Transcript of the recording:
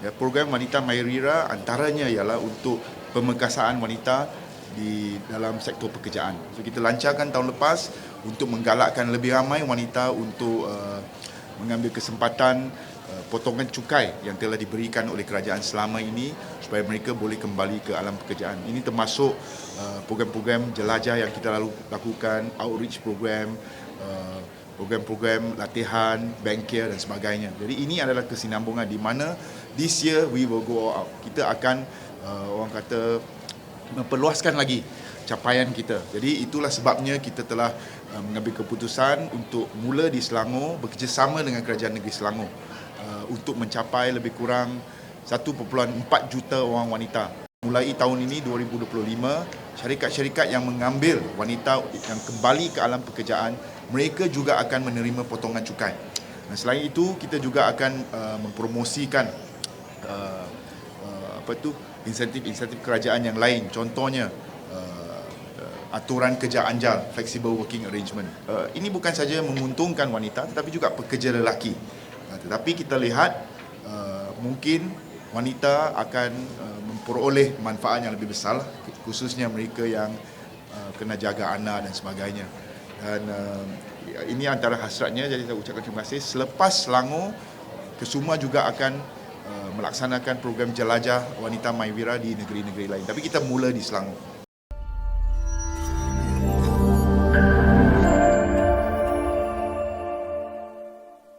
Ya, program Wanita Mairira antaranya ialah untuk pemekasaan wanita di dalam sektor pekerjaan. So kita lancarkan tahun lepas untuk menggalakkan lebih ramai wanita untuk uh, mengambil kesempatan uh, potongan cukai yang telah diberikan oleh kerajaan selama ini supaya mereka boleh kembali ke alam pekerjaan. Ini termasuk uh, program-program jelajah yang kita lalu lakukan, outreach program, uh, program-program latihan, bankier dan sebagainya. Jadi ini adalah kesinambungan di mana this year we will go out. Kita akan uh, orang kata memperluaskan lagi capaian kita. Jadi itulah sebabnya kita telah uh, mengambil keputusan untuk mula di Selangor bekerjasama dengan Kerajaan Negeri Selangor uh, untuk mencapai lebih kurang 1.4 juta orang wanita. Mulai tahun ini 2025, syarikat-syarikat yang mengambil wanita yang kembali ke alam pekerjaan, mereka juga akan menerima potongan cukai. Dan selain itu, kita juga akan uh, mempromosikan uh, uh, apa tu insentif-insentif kerajaan yang lain. Contohnya uh, uh, aturan kerja anjal, flexible working arrangement. Uh, ini bukan saja menguntungkan wanita tetapi juga pekerja lelaki. Uh, tetapi kita lihat uh, mungkin wanita akan uh, memperoleh manfaat yang lebih besar khususnya mereka yang uh, kena jaga anak dan sebagainya. Dan uh, ini antara hasratnya jadi saya ucapkan terima kasih. Selepas Selangor, Kesuma juga akan uh, melaksanakan program jelajah wanita Maiwira di negeri-negeri lain. Tapi kita mula di Selangor.